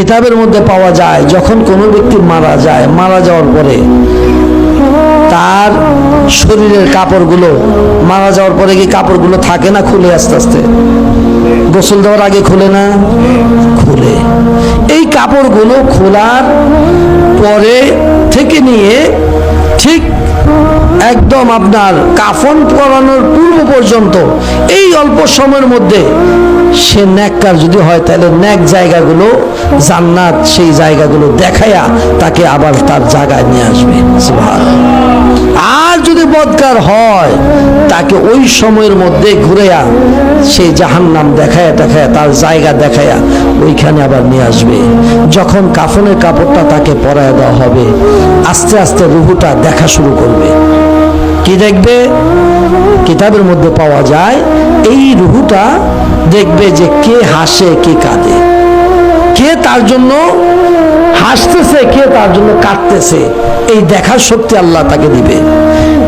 কিতাবের মধ্যে পাওয়া যায়, যখন কোনো ব্যক্তি মারা যায়, মারা যাওয়ার পরে তার শরীরের কাপড়গুলো, মারা যাওয়ার পরে কি কাপড়গুলো থাকে না খুলে আস্তে আস্তে? গোসল দেওয়ার আগে খুলে না? খুলে। এই কাপড়গুলো খোলার পরে থেকে নিয়ে ঠিক একদম আপনার কাফন পরানোর পূর্ব পর্যন্ত, এই অল্প সময়ের মধ্যে সে ন্যাককার যদি হয়, তাহলে ন্যাক জায়গাগুলো জান্নাত সেই জায়গাগুলো দেখায়া তাকে আবার তার জায়গায় নিয়ে আসবে। আর যদি বদকার হয়, তাকে ওই সময়ের মধ্যে ঘুরেয়া সেই জাহান্নাম দেখায়া দেখায়া তার জায়গা দেখায়া ওইখানে আবার নিয়ে আসবে। যখন কাফনের কাপড়টা তাকে পরায় দেওয়া হবে, আস্তে আস্তে রুহুটা দেখা শুরু করবে। কি দেখবে? কিতাবের মধ্যে পাওয়া যায়, এই রুহুটা দেখবে যে কে হাসে, কে কাঁদে। তার জন্য হাসতেছে, কে তার জন্য কাঁদতেছে, এই দেখার শক্তি আল্লাহ তাকে দিবে।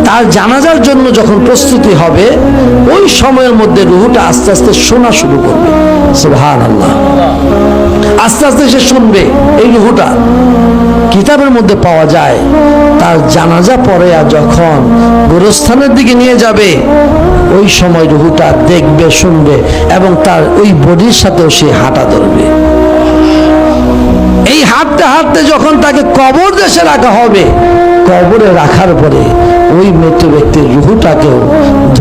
তার জানাজার জন্য যখন প্রস্তুতি হবে, ওই সময়ের মধ্যে রুহুটা আস্তে আস্তে শোনা শুরু করবে। আল্লাহ আস্তে আস্তে সে শুনবে এই রুহুটা। কিতাবের মধ্যে পাওয়া যায়, তার জানাজা পরে আর যখন গোরস্থানের দিকে নিয়ে যাবে, ওই সময় রুহুটা দেখবে, শুনবে এবং তার ওই বডির সাথেও সে হাঁটা ধরবে। এই হাঁটতে হাঁটতে যখন তাকে কবর দেশে রাখা হবে, কবরে রাখার পরে ওই মৃত ব্যক্তির রুহুটাকেও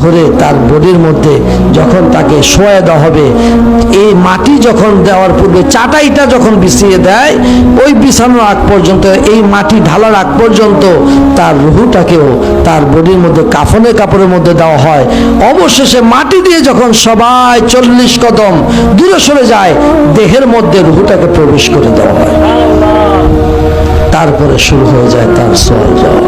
ধরে তার বডির মধ্যে যখন তাকে শোয়া দেওয়া হবে, এই মাটি যখন দেওয়ার পূর্বে চাটাইটা যখন বিছিয়ে দেয়, ওই বিছানোর আগ পর্যন্ত, এই মাটি ঢালার আগ পর্যন্ত তার রুহুটাকেও তার বডির মধ্যে কাফনের কাপড়ের মধ্যে দেওয়া হয়। অবশেষে মাটি দিয়ে যখন সবাই চল্লিশ কদম দূরে সরে যায়, দেহের মধ্যে রুহুটাকে প্রবেশ করে দেওয়া হয়। তারপরে শুরু হয়ে যায় তার সোয়াল জবাব।